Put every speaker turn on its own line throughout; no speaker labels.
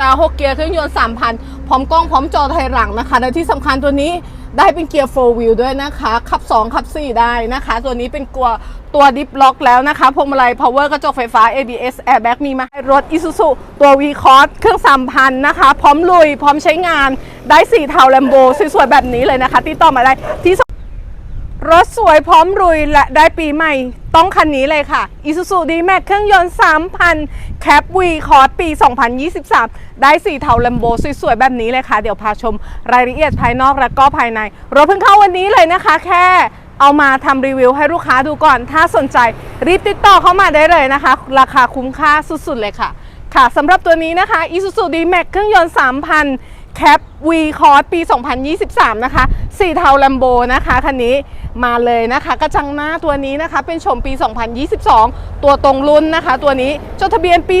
ดาว6เกียร์เครื่องยนต์3,000พร้อมกล้องพร้อมจอไทยหลังนะคะ และที่สำคัญตัวนี้ได้เป็นเกียร์ 4 wheel ด้วยนะคะ ขับ 2 ขับ 4 ได้นะคะ ตัวนี้เป็นกัวตัวดิฟล็อกแล้วนะคะ พวงมาลัย power กระจกไฟฟ้า ABS airbag มีมาให้รถ Isuzu ตัว V Cross เครื่อง3,000นะคะ พร้อมลุย พร้อมใช้งาน ได้สีเทาแลมโบสวยๆแบบนี้เลยนะคะติดต่อมาได้ที่รถสวยพร้อมรุยและได้ปีใหม่ ต้องคันนี้เลยค่ะ Isuzu D-Max เครื่องยนต์ 3,000 Cap V Cross ปี 2023 ได้สีเทาแลมโบสวยๆ แบบนี้เลยค่ะ เดี๋ยวพาชมรายละเอียดภายนอกและก็ภายใน รถเพิ่งเข้าวันนี้เลยนะคะ แค่เอามาทำรีวิวให้ลูกค้าดูก่อน ถ้าสนใจรีบติดต่อเข้ามาได้เลยนะคะ ราคาคุ้มค่าสุดๆเลยค่ะ ค่ะสำหรับตัวนี้นะคะ Isuzu D-Max เครื่องยนต์ 3,000 แคป V Cross ปี 2023 นะคะ สีเทา Lambo นะคะคันนี้มาเลยนะคะ กระจังหน้าตัวนี้นะคะ เป็นชมปี 2022 ตัวตรงรุ่นนะคะ ตัวนี้จดทะเบียนปี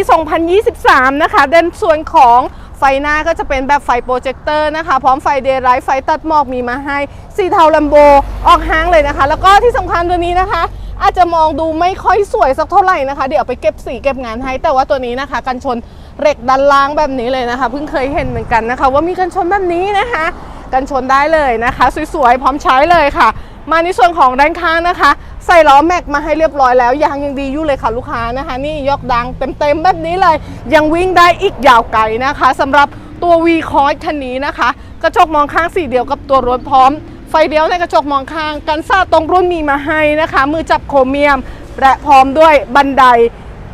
2023 นะคะเด่นส่วนของไฟหน้าก็จะเป็นแบบไฟโปรเจคเตอร์นะคะ พร้อมไฟเดย์ไลท์ไฟตัดหมอกมีมาให้ สีเทา Lambo ออกห้างเลยนะคะ แล้วก็ที่สำคัญตัวนี้นะคะ อาจจะมองดูไม่ค่อยสวยสักเท่าไหร่นะคะ เดี๋ยวไปเก็บสีเก็บงานให้ แต่ว่าตัวนี้นะคะ กันชนเหล็กด้านล่างแบบนี้เลยนะคะ เพิ่งเคยเห็นเหมือนกันนะคะ ว่ามีกันชนแบบนี้นะคะ กันชนได้เลยนะคะ สวยๆพร้อมใช้เลยค่ะ มาในส่วนของด้านข้างนะคะ ใส่ล้อแม็กมาให้เรียบร้อยแล้วยางยังดีอยู่เลยค่ะลูกค้านะคะ นี่ยกดังเต็มๆแบบนี้เลย ยังวิ่งได้อีกยาวไกลนะคะสำหรับตัว V Cross คันนี้นะคะ กระจกมองข้างสีเดียวกับตัวรถพร้อม ไฟเลี้ยวในกระจกมองข้าง กันซ่าตรงรุ่นมีมาให้นะคะ มือจับโครเมียม และพร้อมด้วยบันได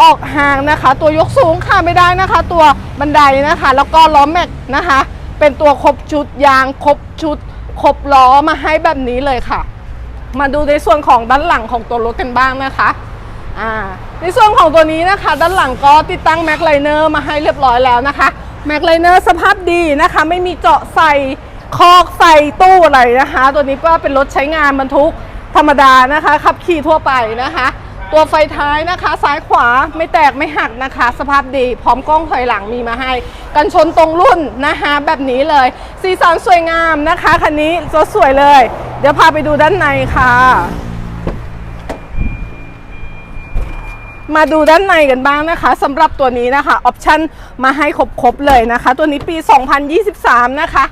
ออกห่างนะคะ ตัวยกสูงค่ะไม่ได้นะคะ ตัวบันไดนะคะ แล้วก็ล้อแม็กนะคะ เป็นตัวครบชุดยางครบชุดครบล้อมาให้แบบนี้เลยค่ะ มาดูในส่วนของด้านหลังของตัวรถกันบ้างนะคะอ่าในส่วนของตัวนี้นะคะ ด้านหลังก็ติดตั้งแม็กไลเนอร์มาให้เรียบร้อยแล้วนะคะแม็กไลเนอร์สภาพดีนะคะ ไม่มีเจาะใส่ คอกใส่ตู้อะไรนะคะ ตัวนี้ก็เป็นรถใช้งานบรรทุกธรรมดานะคะ ขับขี่ทั่วไปนะคะ ตัวไฟท้ายนะคะ ซ้ายขวาไม่แตกไม่หักนะคะ สภาพดีพร้อมกล้องถอยหลังมีมาให้ กันชนตรงรุ่นนะคะแบบนี้เลย สีสันสวยงามนะคะคันนี้รถสวยเลย เดี๋ยวพาไปดูด้านในค่ะ มาดูด้านในกันบ้างนะคะสำหรับตัวนี้นะคะออปชั่นมาให้ครบๆเลยนะคะ ตัวนี้ปี 2023 นะคะ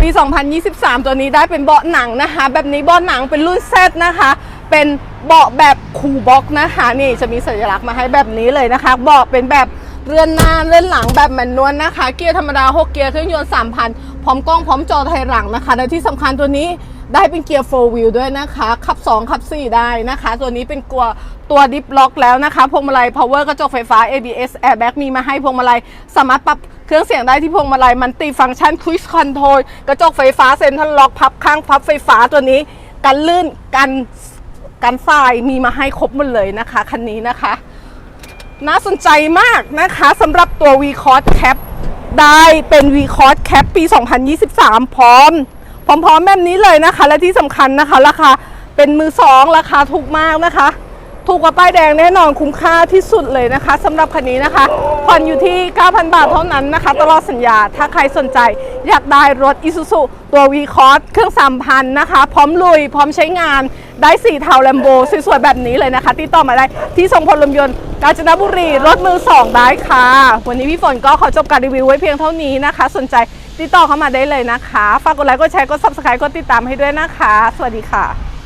ปี 2023 ตัวนี้ได้เป็นเบาะหนังนะคะ แบบนี้เบาะหนังเป็นรุ่นเซตนะคะ เป็นเบาะแบบคูลบ็อกนะคะนี่จะมีสัญลักษณ์มาให้แบบนี้เลยนะคะเบาะเป็นแบบเรือนหน้าเรือนหลังแบบแมนนวลนะคะ เกียร์ธรรมดา 6 เกียร์เครื่องยนต์3,000 พร้อมกล้องพร้อมจอไทยหลังนะคะและที่สำคัญตัวนี้ได้เป็นเกียร์ 4 wheel ด้วยนะคะ ขับ 2 ขับ 4 ได้นะคะ ตัวนี้เป็นกัวตัวดิฟล็อกแล้วนะคะ พวงมาลัย power กระจกไฟฟ้า ABS airbag มีมาให้พวงมาลัยสามารถปรับ เครื่องเสียงได้ที่พวงมาลัยมันติฟังก์ชัน cruise control กระจกไฟฟ้าเซ็นทรัลล็อกพับข้างพับไฟฟ้าตัวนี้ กันลื่นกันกันทรายมีมาให้ครบหมดเลยนะคะคันนี้นะคะ น่าสนใจมากนะคะสำหรับตัว V Cross Cap ได้เป็น V Cross Cap ปี 2023 พร้อม พร้อมๆแบบนี้เลยนะคะ และที่สำคัญนะคะราคาเป็นมือสองราคาถูกมากนะคะ ถูกกว่าป้ายแดงแน่นอนคุ้มค่าที่สุดเลยนะคะสำหรับคันนี้นะคะผ่อนอยู่ที่ 9,000 บาทเท่านั้นนะคะ ตลอดสัญญาถ้าใครสนใจอยากได้รถ Isuzu ตัว V Cross เครื่อง 3,000 นะคะ พร้อมลุย พร้อมใช้งานได้สีเทาแลมโบสวยๆ แบบนี้เลยนะคะติดต่อมาได้ที่ทรงพลลมยนต์กาญจนบุรีรถมือ 2 ได้ค่ะ วันนี้พี่ฝนก็ขอจบการรีวิวไว้เพียงเท่านี้นะคะ สนใจติดต่อเข้ามาได้เลยนะคะ ฝากกดไลค์กดแชร์กด subscribe กดติดตามให้ด้วยนะคะ สวัสดีค่ะ